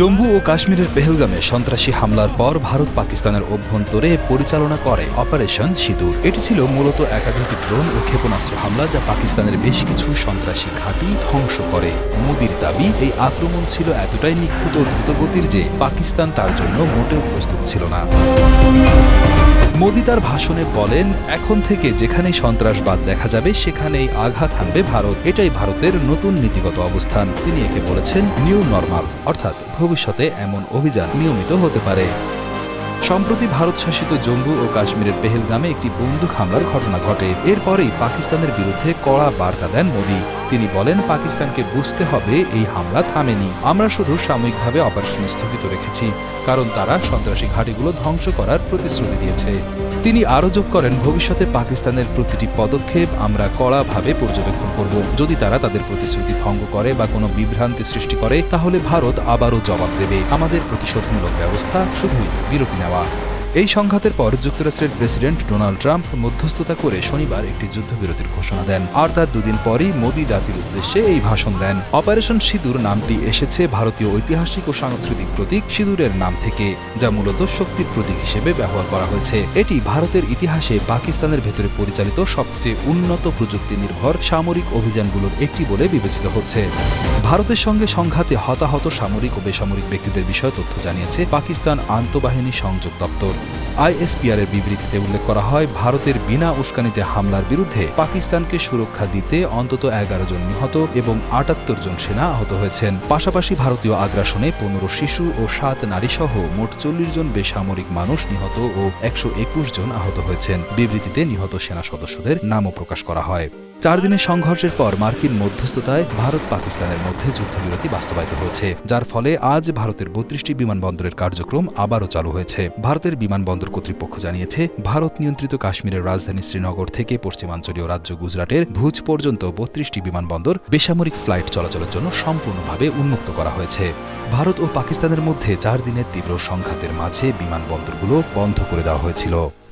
জম্মু ও কাশ্মীরের পেহেলগামে সন্ত্রাসী হামলার পর ভারত পাকিস্তানের অভ্যন্তরে পরিচালনা করে অপারেশন সিঁদুর। এটি ছিল মূলত একাধিক ড্রোন ও ক্ষেপণাস্ত্র হামলা যা পাকিস্তানের বেশ কিছু সন্ত্রাসী ঘাঁটি ধ্বংস করে। মোদির দাবি, এই আক্রমণ ছিল এতটাই নিখুঁত ও দ্রুতগতির যে পাকিস্তান তার জন্য মোটেও প্রস্তুত ছিল না। মোদি তার ভাষণে বলেন, এখন থেকে যেখানেই সন্ত্রাসবাদ দেখা যাবে, সেখানেই আঘাত হানবে ভারত। এটাই ভারতের নতুন নীতিগত অবস্থান। তিনি একে বলেছেন, নিউ নর্মাল। অর্থাৎ ভবিষ্যতে এমন অভিযান নিয়মিত হতে পারে। সম্প্রতি ভারত শাসিত জম্মু ও কাশ্মীরের পেহেলগামে একটি বন্দুক হামলার ঘটনা ঘটে। এরপরেই পাকিস্তানের বিরুদ্ধে কড়া বার্তা দেন মোদি। তিনি বলেন, পাকিস্তানকে বুঝতে হবে, এই হামলা থামেনি। আমরা শুধু সাময়িকভাবে অপারেশন স্থগিত রেখেছি, কারণ তারা সন্ত্রাসী ঘাঁটিগুলো ধ্বংস করার প্রতিশ্রুতি দিয়েছে। তিনি আরও যোগ করেন, ভবিষ্যতে পাকিস্তানের প্রতিটি পদক্ষেপ আমরা কড়াভাবে পর্যবেক্ষণ করব। যদি তারা তাদের প্রতিশ্রুতি ভঙ্গ করে বা কোনো বিভ্রান্তি সৃষ্টি করে, তাহলে ভারত আবারও জবাব দেবে। আমাদের প্রতিশোধমূলক ব্যবস্থা শুধুই বিরতি নেওয়া। এই সংঘাতের পর যুক্তরাষ্ট্রের প্রেসিডেন্ট ডোনাল্ড ট্রাম্প মধ্যস্থতা করে শনিবার একটি যুদ্ধবিরতির ঘোষণা দেন। আর তার দুদিন পরই মোদী জাতির উদ্দেশ্যে এই ভাষণ দেন। অপারেশন সিঁদুর নামটি এসেছে ভারতীয় ঐতিহাসিক ও সাংস্কৃতিক প্রতীক সিঁদুরের নাম থেকে, যা মূলত শক্তির প্রতীক হিসেবে ব্যবহার করা হয়েছে। এটি ভারতের ইতিহাসে পাকিস্তানের ভেতরে পরিচালিত সবচেয়ে উন্নত প্রযুক্তি নির্ভর সামরিক অভিযানগুলোর একটি বলে বিবেচিত হচ্ছে। ভারতের সঙ্গে সংঘাতে হতাহত সামরিক ও বেসামরিক ব্যক্তিদের বিষয়ে তথ্য জানিয়েছে পাকিস্তান আন্তঃবাহিনী সংযোগ দপ্তর। আইএসপিআর এর বিবৃতিতে উল্লেখ করা হয়, ভারতের বিনা উস্কানিতে হামলার বিরুদ্ধে পাকিস্তানকে সুরক্ষা দিতে অন্তত এগারো জন নিহত এবং আটাত্তর জন সেনা আহত হয়েছেন। পাশাপাশি ভারতীয় আগ্রাসনে পনেরো শিশু ও সাত নারী সহ মোট চল্লিশ জন বেসামরিক মানুষ নিহত ও একশো একুশ জন আহত হয়েছেন। বিবৃতিতে নিহত সেনা সদস্যদের নামও প্রকাশ করা হয়। চার দিনের সংঘর্ষের পর মার্কিন মধ্যস্থতায় ভারত পাকিস্তানের মধ্যে যুদ্ধবিরতি বাস্তবায়িত হয়েছে, যার ফলে আজ ভারতের বত্রিশটি বিমানবন্দরের কার্যক্রম আবারও চালু হয়েছে। ভারতের বিমানবন্দর কর্তৃপক্ষ জানিয়েছে, ভারত নিয়ন্ত্রিত কাশ্মীরের রাজধানী শ্রীনগর থেকে পশ্চিমাঞ্চলীয় রাজ্য গুজরাটের ভুজ পর্যন্ত বত্রিশটি বিমানবন্দর বেসামরিক ফ্লাইট চলাচলের জন্য সম্পূর্ণভাবে উন্মুক্ত করা হয়েছে। ভারত ও পাকিস্তানের মধ্যে চার দিনের তীব্র সংঘাতের মাঝে বিমানবন্দরগুলো বন্ধ করে দেওয়া হয়েছিল।